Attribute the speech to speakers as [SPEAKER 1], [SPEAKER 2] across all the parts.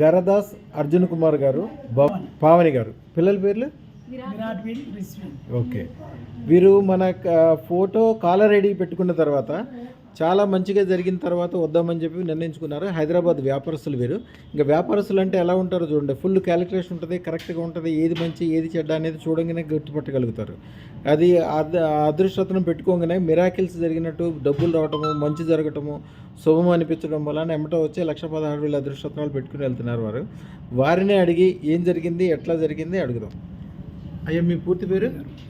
[SPEAKER 1] గరదాస్ అర్జున్ కుమార్ గారు పావని గారు. పిల్లల పేర్లు? ఓకే. వీరు మన ఫోటో కాలర్ ఐడి పెట్టుకున్న తర్వాత చాలా మంచిగా జరిగిన తర్వాత వద్దామని చెప్పి నిర్ణయించుకున్నారు. హైదరాబాద్ వ్యాపారస్తులు వీరు. ఇంకా వ్యాపారస్తులు అంటే ఎలా ఉంటారో చూడండి. ఫుల్ క్యాలిక్యులేషన్ ఉంటుంది కరెక్ట్గా ఉంటుంది. ఏది మంచి ఏది చెడ్డ అనేది చూడంగానే గుర్తుపట్టగలుగుతారు. అది అద అదృష్టతను పెట్టుకోగానే మిరాకిల్స్ జరిగినట్టు డబ్బులు రావటము మంచి జరగటము శుభం అనిపించడం వలన ఎమ్మట వచ్చి లక్ష పదహారు వేల అదృష్టత్నాలు పెట్టుకుని వెళ్తున్నారు వారు. వారినే అడిగి ఏం జరిగింది ఎట్లా జరిగింది అడుగుదాం. అయ్యా మీ పూర్తి పేరు?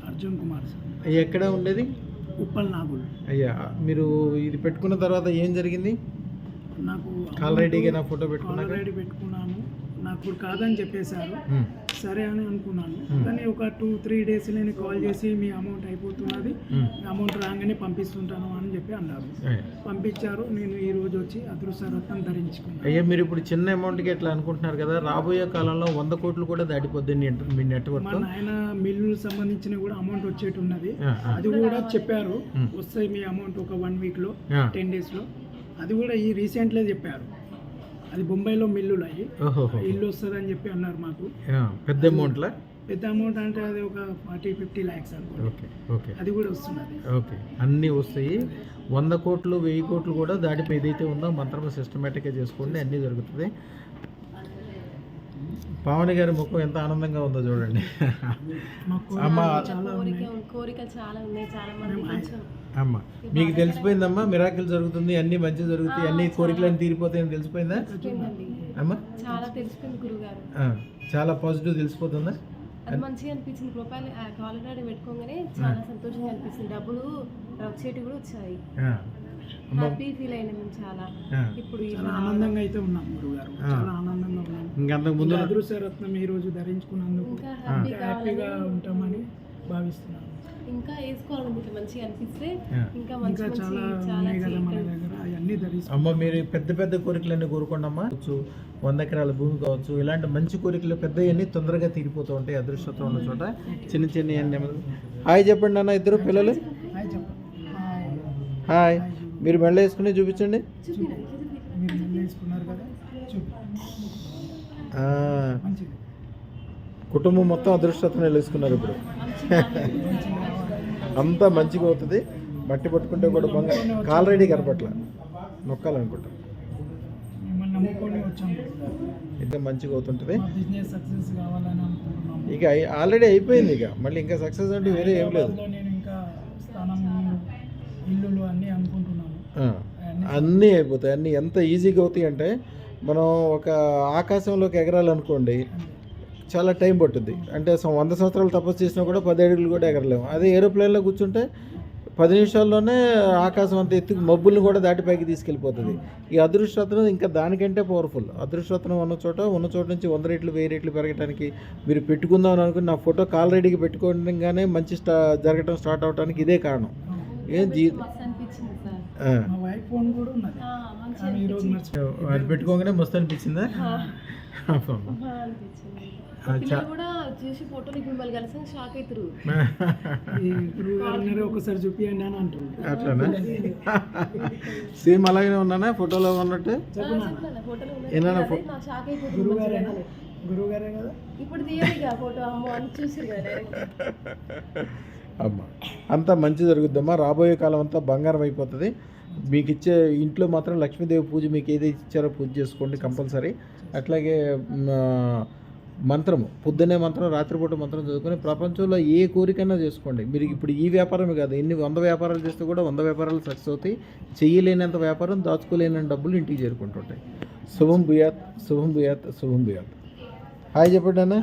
[SPEAKER 2] అర్జున్ కుమార్ సార్.
[SPEAKER 1] ఎక్కడ ఉండేది?
[SPEAKER 2] ఉప్పల్ నాగుల్
[SPEAKER 1] అయ్యా మీరు ఇది పెట్టుకున్న తర్వాత ఏం జరిగింది?
[SPEAKER 2] నాకు
[SPEAKER 1] కాల్ రెడీగా నా ఫోటో
[SPEAKER 2] ఐడి పెట్టుకున్నాను నాకు కాదని చెప్పేశారు. సరే అని అనుకున్నాను. కానీ ఒక టూ త్రీ డేస్ నేను కాల్ చేసి మీ అమౌంట్ అయిపోతున్నది. అమౌంట్ రాగానే పంపిస్తుంటాను అని చెప్పి అన్నారు. పంపించారు. నేను ఈ రోజు వచ్చి అదృష్టరత్నం ధరించుకున్నాను.
[SPEAKER 1] అయ్యా మీరు ఇప్పుడు చిన్న అమౌంట్కి ఎట్లా అనుకుంటున్నారు కదా? రాబోయే కాలంలో వంద కోట్లు కూడా దాటిపోద్ది మీ నెట్వర్క్
[SPEAKER 2] మా నాయన మిల్లు సంబంధించిన కూడా అమౌంట్ వచ్చేటి ఉన్నది. అది కూడా చెప్పారు. వస్తాయి మీ అమౌంట్ ఒక వన్ వీక్లో. టెన్ డేస్లో అది కూడా ఈ రీసెంట్లీ చెప్పారు. అది బొంబాయిలో మిల్లులు అయ్యి ఇల్లు వస్తుంది అని చెప్పి అన్నారు మాకు.
[SPEAKER 1] పెద్ద అమౌంట్లా?
[SPEAKER 2] పెద్ద అమౌంట్ అంటే అది ఒక forty fifty lakhs
[SPEAKER 1] okay okay.
[SPEAKER 2] అది కూడా వస్తున్నది.
[SPEAKER 1] ఓకే. అన్నీ వస్తాయి. వంద కోట్లు వెయ్యి కోట్లు కూడా దాటిపోయి ఏదైతే ఉందో మంత్రం సిస్టమేటిక్గా చేసుకోండి అన్నీ జరుగుతుంది. పావని గారి ముఖం ఎంత ఆనందంగా ఉందో చూడండి. అమ్మ
[SPEAKER 2] చాలా
[SPEAKER 3] కోరిక కోరికలు చాలా ఉన్నాయి చాలా మంది
[SPEAKER 1] అమ్మ మీకు తెలిసిపోయిందమ్మా? మిరాకిల్ జరుగుతుంది అన్నీ మంచి జరుగుతాయి అన్ని కోరికలన్నీ తీరిపోతాయని తెలిసిపోయిందా? అమ్మా?
[SPEAKER 3] చాలా తెలిసిపోయింది గురుగారు.
[SPEAKER 1] ఆ, చాలా పాజిటివ్ తెలిసిపోతుందా?
[SPEAKER 3] అది మంచిగా అనిపించింది ప్రొఫైల్ కాలర్ పెట్టుకోగానే చాలా సంతోషంగా అనిపిస్తుంది. డబ్బులు వచ్చేటి కూడా వచ్చాయి. హ్యాపీ ఫీల్ అయినా మేము చాలా. ఇప్పుడు
[SPEAKER 2] చాలా ఆనందంగా అయితే ఉన్నాం గురుగారు. చాలా ఆనందంగా ఉన్నాం.
[SPEAKER 1] ఇంకంతకు ముందు
[SPEAKER 2] అదృష్టరత్నం ఈ రోజు ధరించుకున్నందుకు
[SPEAKER 3] ఇంకా
[SPEAKER 2] ఇంకా
[SPEAKER 3] హ్యాపీ
[SPEAKER 2] హ్యాపీగా ఉంటామని భావిస్తున్నాను
[SPEAKER 3] ఇంకా వేసుకోవాలని ఇట్లా మంచిగా అనిపిస్తే. ఇంకా మంచి
[SPEAKER 2] ఇంకా
[SPEAKER 3] మంచి
[SPEAKER 2] చాలా
[SPEAKER 3] చాలా
[SPEAKER 2] ఉన్నాయి కదా మన
[SPEAKER 3] చీకటి-
[SPEAKER 2] దగ్గర అవన్నీ ధరిస్తాం.
[SPEAKER 1] అమ్మ మీరు పెద్ద పెద్ద కోరికలన్నీ కోరుకోండమ్మా వంద ఎకరాల భూమి కావచ్చు ఇలాంటి మంచి కోరికలు పెద్దవన్నీ తొందరగా తీరిపోతూ ఉంటాయి అదృష్టంతో ఉన్న చోట. చిన్న చిన్న అన్ని హాయ్ చెప్పండి అన్న ఇద్దరు పిల్లలు.
[SPEAKER 2] హాయ్ చెప్పండి. హాయ్.
[SPEAKER 1] మీరు మెళ్ళ వేసుకుని చూపించండి. కుటుంబం మొత్తం అదృష్టంతో వేసుకున్నారు ఇప్పుడు. అంతా మంచిగా అవుతుంది. మట్టి పట్టుకుంటే కూడా బంగారు కాల్ రెడీ కనపట్ల నొక్కాలనుకుంటా. ఇంకా మంచిగా అవుతుంటుంది. ఇక ఆల్రెడీ అయిపోయింది ఇక. మళ్ళీ ఇంకా సక్సెస్ అంటే వేరే ఏం లేదు.
[SPEAKER 2] ఇల్లులు అన్నీ అనుకుంటున్నాను.
[SPEAKER 1] అన్నీ. అయిపోతాయి. అన్నీ ఎంత ఈజీగా అవుతాయి అంటే మనం ఒక ఆకాశంలోకి ఎగరాలనుకోండి చాలా టైం పట్టుద్ది. అంటే వంద సంవత్సరాలు తపస్సు చేసినా కూడా పది అడుగులు కూడా ఎగరలేము. అదే ఏరోప్లేన్లో కూర్చుంటే పది నిమిషాల్లోనే ఆకాశం అంత ఎత్తుకు మబ్బుల్ని కూడా దాటి పైకి తీసుకెళ్ళిపోతుంది. ఈ అదృష్టత్వం ఇంకా దానికంటే పవర్ఫుల్ అదృష్టత్వం ఉన్న చోట ఉన్న చోట నుంచి వంద రెట్లు వెయ్యి రెట్లు పెరగడానికి మీరు పెట్టుకుందాం అని అనుకుని నా ఫోటో కాల్ రెడీగా పెట్టుకోగానే మంచి స్టా జరగటం స్టార్ట్ అవడానికి ఇదే కారణం. ఏం జీ
[SPEAKER 2] మా వైఫ్ ఫోన్ కూడా ఉన్నది. కానీ ఈరోజు
[SPEAKER 1] అది పెట్టుకోగానే మస్తు అనిపించిందా?
[SPEAKER 3] కూడా చూసి ఫోటోలు కలిసి షాక్ అవుతారు
[SPEAKER 2] ఒకసారి చూపియండి అని అంటున్నారు
[SPEAKER 1] అట్లానా? సేమ్ అలాగే ఉన్నానా? ఫోటోలో ఉన్నట్టు?
[SPEAKER 3] షాక్ అయిపోతుంది
[SPEAKER 2] గురువు గారే కదా?
[SPEAKER 3] ఇప్పుడు తీయాలిగా ఫోటో అమ్మో అని డైరెక్ట్
[SPEAKER 1] అమ్మా. అంతా మంచి జరుగుద్దమ్మా. రాబోయే కాలం అంతా బంగారం అయిపోతుంది. మీకు ఇచ్చే ఇంట్లో మాత్రం లక్ష్మీదేవి పూజ మీకు ఏదైతే ఇచ్చారో పూజ చేసుకోండి కంపల్సరీ. అట్లాగే మంత్రము. పొద్దున్నే మంత్రం రాత్రిపూట మంత్రం చదువుకొని ప్రపంచంలో ఏ కోరికైనా చేసుకోండి. మీరు ఇప్పుడు ఈ వ్యాపారమే కాదు ఎన్ని వంద వ్యాపారాలు చేస్తే కూడా వంద వ్యాపారాలు సక్సెస్ అవుతాయి. చేయలేనంత వ్యాపారం దాచుకోలేని డబ్బులు ఇంటికి చేరుకుంటుంటాయి. శుభం భూయాత్ శుభం భూయాత్ శుభం భూయాత్. హాయ్ చెప్పండి అన్న.